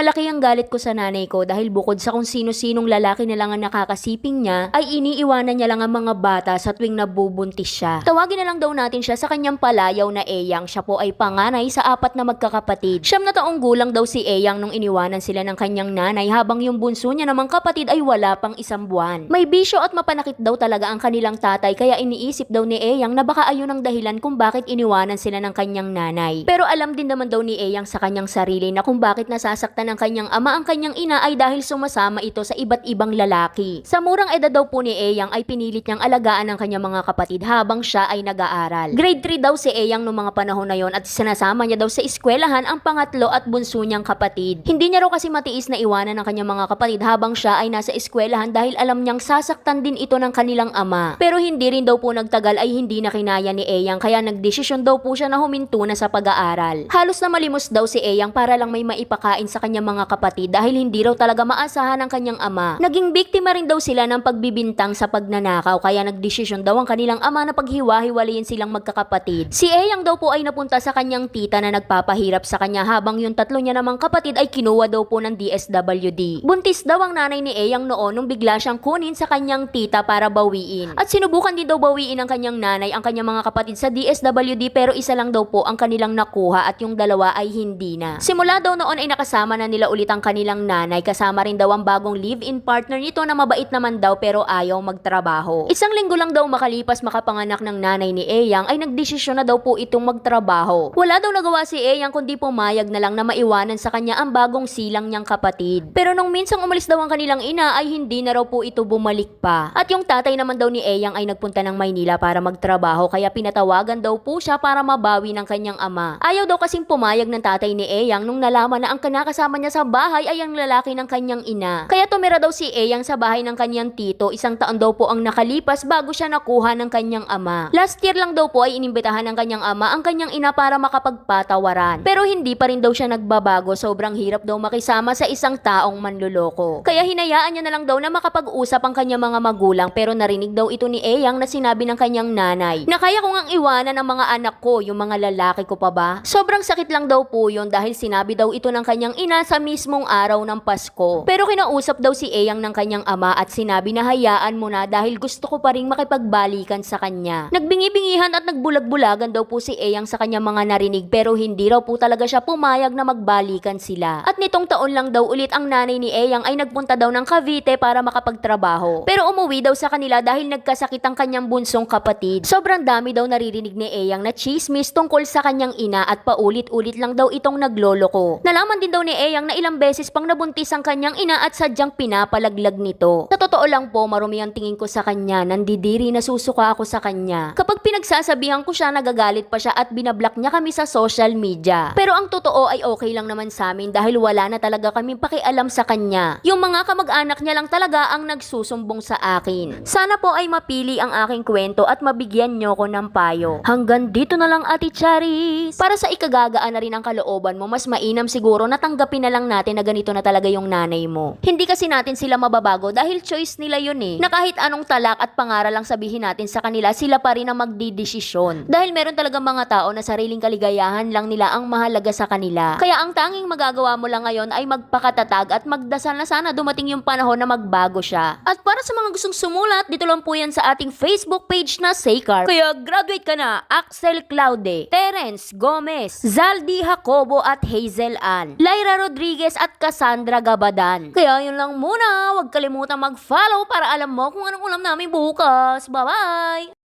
Malaki ang galit ko sa nanay ko dahil bukod sa kung sino-sinong lalaki na lang ang nakakasiping niya, ay iniiwanan niya lang ang mga bata sa tuwing nabubuntis siya. Tawagin na lang daw natin siya sa kanyang palayaw na Eyang. Siya po ay panganay sa apat na magkakapatid. Siyam na taong gulang daw si Eyang nung iniwanan sila ng kanyang nanay habang yung bunso niya namang kapatid ay wala pang isang buwan. May bisyo at mapanakit daw talaga ang kanilang tatay kaya iniisip daw ni Eyang na baka ayun ang dahilan kung bakit iniwanan sila ng kanyang nanay. Pero alam din naman daw ni Eyang sa kanyang sarili na kung bakit nasasaktan ng kanyang ama ang kanyang ina ay dahil sumasama ito sa iba't ibang lalaki. Sa murang edad daw po ni Eyang ay pinilit niyang alagaan ang kanyang mga kapatid habang siya ay nag-aaral. Grade 3 daw si Eyang noong mga panahon na yon at sinasama niya daw sa eskwelahan ang pangatlo at bunso niyang kapatid. Hindi niya raw kasi matiis na iwanan ng kanyang mga kapatid habang siya ay nasa eskwelahan dahil alam niyang sasaktan din ito ng kanilang ama. Pero hindi rin daw po nagtagal ay hindi na kinaya ni Eyang kaya nagdesisyon daw po siya na huminto na sa pag-aaral. Halos na malimos daw si Eyang para lang may maipakain sa kanyang mga kapatid dahil hindi raw talaga maasahan ng kanyang ama. Naging biktima rin daw sila ng pagbibintang sa pagnanakaw kaya nagdesisyon daw ang kanilang ama na paghiwa-hiwalayin silang magkakapatid. Si Eyang daw po ay napunta sa kanyang tita na nagpapahirap sa kanya habang yung tatlo niya namang kapatid ay kinuha daw po ng DSWD. Buntis daw ang nanay ni Eyang noon nung bigla siyang kunin sa kanyang tita para bawiin. At sinubukan din daw bawiin ng kanyang nanay ang kanyang mga kapatid sa DSWD pero isa lang daw po ang kanilang nakuha at yung dalawa ay hindi na. Simula daw noon ay nakasama na nila ulit ang kanilang nanay kasama rin daw ang bagong live-in partner nito na mabait naman daw pero ayaw magtrabaho. Isang linggo lang daw makalipas makapanganak ng nanay ni Eyang ay nagdesisyon na daw po itong magtrabaho. Wala daw nagawa si Eyang kundi pumayag na lang na maiwanan sa kanya ang bagong silang niyang kapatid. Pero nung minsang umalis daw ang kanilang ina ay hindi na raw po ito bumalik pa. At yung tatay naman daw ni Eyang ay nagpunta ng Maynila para magtrabaho kaya pinatawagan daw po siya para mabawi ng kanyang ama. Ayaw daw kasing pumayag ng tatay ni Eyang nung nalaman na ang kanakasama niya sa bahay ay ang lalaki ng kanyang ina. Kaya tumira daw si Eyang sa bahay ng kanyang tito, isang taon daw po ang nakalipas bago siya nakuha ng kanyang ama. Last year lang daw po ay inimbitahan ng kanyang ama ang kanyang ina para makapagpatawaran. Pero hindi pa rin daw siya nagbabago, sobrang hirap daw makisama sa isang taong manluloko. Kaya hinayaan niya na lang daw na makapag-usap ang kanyang mga magulang pero narinig daw ito ni Eyang na sinabi ng kanyang nanay na kaya kong ang iwanan ang mga anak ko, yung mga lalaki ko pa ba? Sobrang sakit lang daw po yun dahil sinabi daw ito ng kanyang ina sa mismong araw ng Pasko. Pero kinausap daw si Eyang ng kanyang ama at sinabi na hayaan mo na dahil gusto ko pa rin makipagbalikan sa kanya. Nagbingi-bingihan at nagbulag-bulagan daw po si Eyang sa kanyang mga narinig pero hindi raw po talaga siya pumayag na magbalikan sila. At nitong taon lang daw ulit ang nanay ni Eyang ay nagpunta daw ng Cavite para makapagtrabaho. Pero umuwi daw sa kanila dahil nagkasakit ang kanyang bunsong kapatid. Sobrang dami daw naririnig ni Eyang na chismis tungkol sa kanyang ina at paulit-ulit lang daw itong nagloloko. Nalaman din daw ni Eyang na ilang beses pang nabuntis ang kanyang ina at sadyang pinapalaglag nito. Sa totoo lang po, marumi ang tingin ko sa kanya, nandidiri na susuka ako sa kanya. Kapag pinagsasabihan ko siya, nagagalit pa siya at binablock niya kami sa social media. Pero ang totoo ay okay lang naman sa amin dahil wala na talaga kami pakialam sa kanya. Yung mga kamag-anak niya lang talaga ang nagsusumbong sa akin. Sana po ay mapili ang aking kwento at mabigyan niyo ko ng payo. Hanggang dito na lang Ate Charis. Para sa ikagagaan na rin ang kalooban mo, mas mainam siguro na tanggapin na lang natin na ganito na talaga yung nanay mo. Hindi kasi natin sila mababago dahil choice nila yun eh. Na kahit anong talak at pangaral lang sabihin natin sa kanila, sila pa rin ang magdidesisyon. Dahil meron talaga mga tao na sariling kaligayahan lang nila ang mahalaga sa kanila. Kaya ang tanging magagawa mo lang ngayon ay magpakatatag at magdasal na sana dumating yung panahon na magbago siya. At para sa mga gustong sumulat, dito lang po yan sa ating Facebook page na Saycar. Kaya graduate ka na, Axel Claude, Terence Gomez, Zaldi Jacobo at Hazel Ann, Lyra Rodriguez at Cassandra Gabadan. Kaya yun lang muna, huwag kalimutan mag-follow para alam mo kung anong ulam namin bukas. Bye-bye!